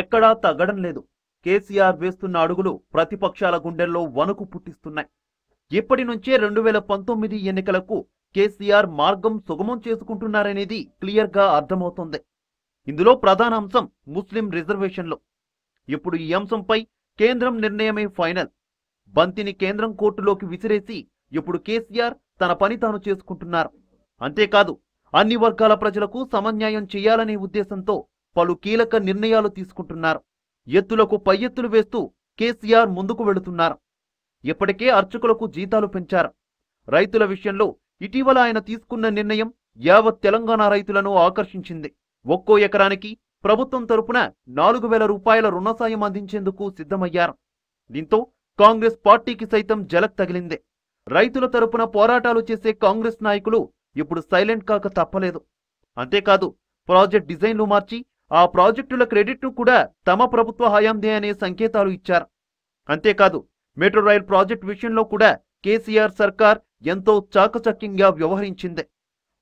ఎక్కడా తగ్గడం లేదు. కేసీఆర్ వేస్తున్న అడుగులు ప్రతిపక్షాల గుండెల్లో వణుకు పుట్టిస్తున్నాయి. ఇప్పటి నుంచే రెండు వేల పంతొమ్మిది ఎన్నికలకు కేసీఆర్ మార్గం సుగమం చేసుకుంటున్నారనేది క్లియర్గా అర్థమవుతోంది. ఇందులో ప్రధాన అంశం ముస్లిం రిజర్వేషన్లు. ఇప్పుడు ఈ అంశంపై కేంద్రం నిర్ణయమే ఫైనల్. బంతిని కేంద్రం కోర్టులోకి విసిరేసి ఇప్పుడు కేసీఆర్ తన పని తాను చేసుకుంటున్నారు. అంతేకాదు అన్ని వర్గాల ప్రజలకు సమన్యాయం చేయాలనే ఉద్దేశంతో పలు కీలక నిర్ణయాలు తీసుకుంటున్నారు. ఎత్తులకు పై ఎత్తులు వేస్తూ కేసీఆర్ ముందుకు వెళుతున్నారు. ఇప్పటికే అర్చకులకు జీతాలు పెంచారు. రైతుల విషయంలో ఇటీవల ఆయన తీసుకున్న నిర్ణయం యావత్ తెలంగాణ రైతులను ఆకర్షించింది. ఒక్కో ఎకరానికి ప్రభుత్వం తరపున నాలుగు వేల రూపాయల రుణ సాయం అందించేందుకు సిద్ధమయ్యారు. దీంతో కాంగ్రెస్ పార్టీకి సైతం జలక్ తగిలింది. రైతుల తరపున పోరాటాలు చేసే కాంగ్రెస్ నాయకులు ఇప్పుడు సైలెంట్ కాక తప్పలేదు. అంతేకాదు ప్రాజెక్ట్ డిజైన్లు మార్చి ఆ ప్రాజెక్టుల క్రెడిట్ను కూడా తమ ప్రభుత్వ హయాందే అనే సంకేతాలు ఇచ్చారు. అంతేకాదు మెట్రో రైల్ ప్రాజెక్ట్ విషయంలో కూడా కేసీఆర్ సర్కార్ ఎంతో చాకచక్యంగా వ్యవహరించింది.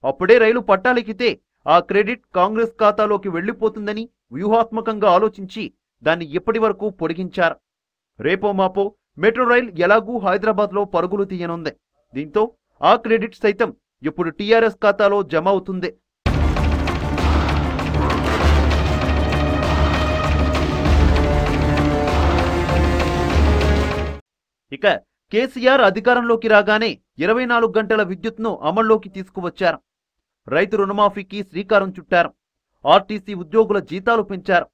అప్పుడే రైలు పట్టాలెక్కితే ఆ క్రెడిట్ కాంగ్రెస్ ఖాతాలోకి వెళ్ళిపోతుందని వ్యూహాత్మకంగా ఆలోచించి దాన్ని ఇప్పటి వరకు పొడిగించారు. రేపో మాపో మెట్రో రైల్ ఎలాగూ హైదరాబాద్లో పరుగులు తీయనుంది. దీంతో ఆ క్రెడిట్ సైతం ఇప్పుడు టీఆర్ఎస్ ఖాతాలో జమ అవుతుంది. ఇక కేసీఆర్ అధికారంలోకి రాగానే ఇరవై నాలుగు గంటల విద్యుత్ను అమల్లోకి తీసుకువచ్చారు. రైతు రుణమాఫీకి శ్రీకారం చుట్టారు. ఆర్టీసీ ఉద్యోగుల జీతాలు పెంచారు.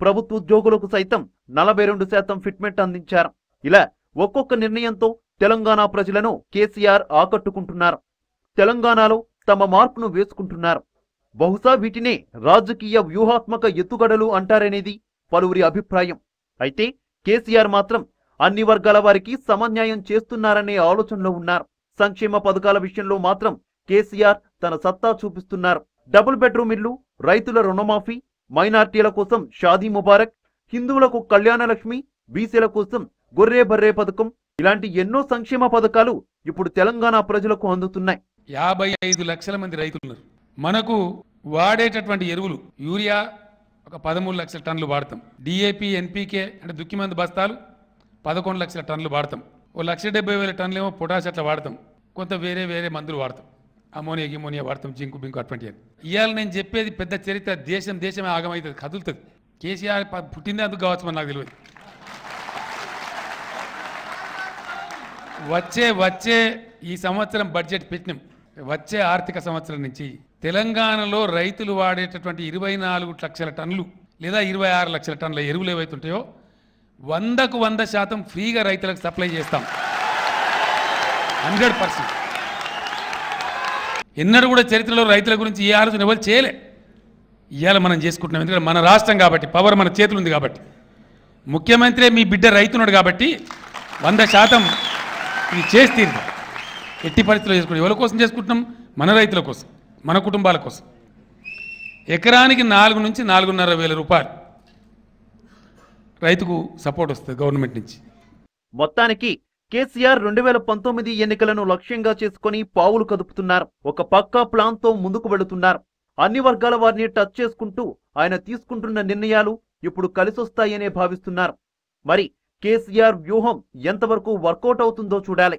ప్రభుత్వ ఉద్యోగులకు సైతం నలభై రెండు శాతం ఫిట్మెంట్ అందించారు. ఇలా ఒక్కొక్క నిర్ణయంతో తెలంగాణ ప్రజలను కేసీఆర్ ఆకట్టుకుంటున్నారు. తెలంగాణలో తమ మార్పును వేసుకుంటున్నారు. బహుశా వీటినే రాజకీయ వ్యూహాత్మక ఎత్తుగడలు అంటారనేది పలువురి అభిప్రాయం. అయితే కేసీఆర్ మాత్రం అన్ని వర్గాల వారికి సమన్యాయం చేస్తున్నారనే ఆలోచనలో ఉన్నారు. సంక్షేమ పథకాల విషయంలో మాత్రం కేసీఆర్ తన సత్తా చూపిస్తున్నారు. డబుల్ బెడ్రూమ్ ఇల్లు రైతుల రుణమాఫీ మైనార్టీల కోసం షాదీ ముబారక్ హిందువులకు కళ్యాణ లక్ష్మి బీసీల కోసం గొర్రె బర్రే పథకం ఇలాంటి ఎన్నో సంక్షేమ పథకాలు ఇప్పుడు తెలంగాణ ప్రజలకు అందుతున్నాయి. యాభై ఐదు లక్షల మంది రైతులు మనకు వాడేటటువంటి ఎరువులు యూరియా ఒక పదమూడు లక్షల టన్నులు వాడతాం. డిఏపి ఎన్పికే అంటే దుక్కిమంది బస్తాలు పదకొండు లక్షల టన్నులు వాడతాం. ఓ లక్ష డెబ్బై వేల టన్నులు ఏమో పొటాష్ అట్లా వాడతాం. కొంత వేరే వేరే మందులు వాడతాం. అమోనియా గిమోనియా వాడతాం జింకు బింకు అటువంటి ఇవాళ నేను చెప్పేది పెద్ద చరిత్ర దేశం దేశమే ఆగమవుతుంది కదులుతుంది. కేసీఆర్ పుట్టిందే అందుకు కావచ్చు నాకు తెలియదు. వచ్చే వచ్చే ఈ సంవత్సరం బడ్జెట్ పెట్టినాం. వచ్చే ఆర్థిక సంవత్సరం నుంచి తెలంగాణలో రైతులు వాడేటటువంటి ఇరవై నాలుగు లక్షల టన్నులు లేదా ఇరవై ఆరు లక్షల టన్నుల ఎరువులు ఏవైతుంటాయో వందకు వంద శాతం ఫ్రీగా రైతులకు సప్లై చేస్తాం. Hundred percent. ఎన్నడూ కూడా చరిత్రలో రైతుల గురించి ఏ ఆలోచన ఎవరు చేయలే. ఇవాళ మనం చేసుకుంటున్నాం. ఎందుకంటే మన రాష్ట్రం కాబట్టి పవర్ మన చేతులు ఉంది కాబట్టి. ముఖ్యమంత్రి మీ బిడ్డ రైతున్నాడు కాబట్టి వంద శాతం ఇది చేసి తీరుతాం. ఎట్టి పరిస్థితుల్లో చేసుకుంటాం. ఎవరి కోసం చేసుకుంటున్నాం? మన రైతుల కోసం మన కుటుంబాల కోసం. ఎకరానికి నాలుగు నుంచి నాలుగున్నర వేల రూపాయలు. రైతుకు సపోర్ట్ వస్తుంది గవర్నమెంట్ నుంచి. మొత్తానికి కేసీఆర్ రెండు వేల పంతొమ్మిది ఎన్నికలను లక్ష్యంగా చేసుకుని పావులు కదుపుతున్నారు. ఒక పక్కా ప్లాన్తో ముందుకు వెళుతున్నారు. అన్ని వర్గాల వారిని టచ్ చేసుకుంటూ ఆయన తీసుకుంటున్న నిర్ణయాలు ఇప్పుడు కలిసొస్తాయనే భావిస్తున్నారు. మరి కేసీఆర్ వ్యూహం ఎంతవరకు వర్కౌట్ అవుతుందో చూడాలి.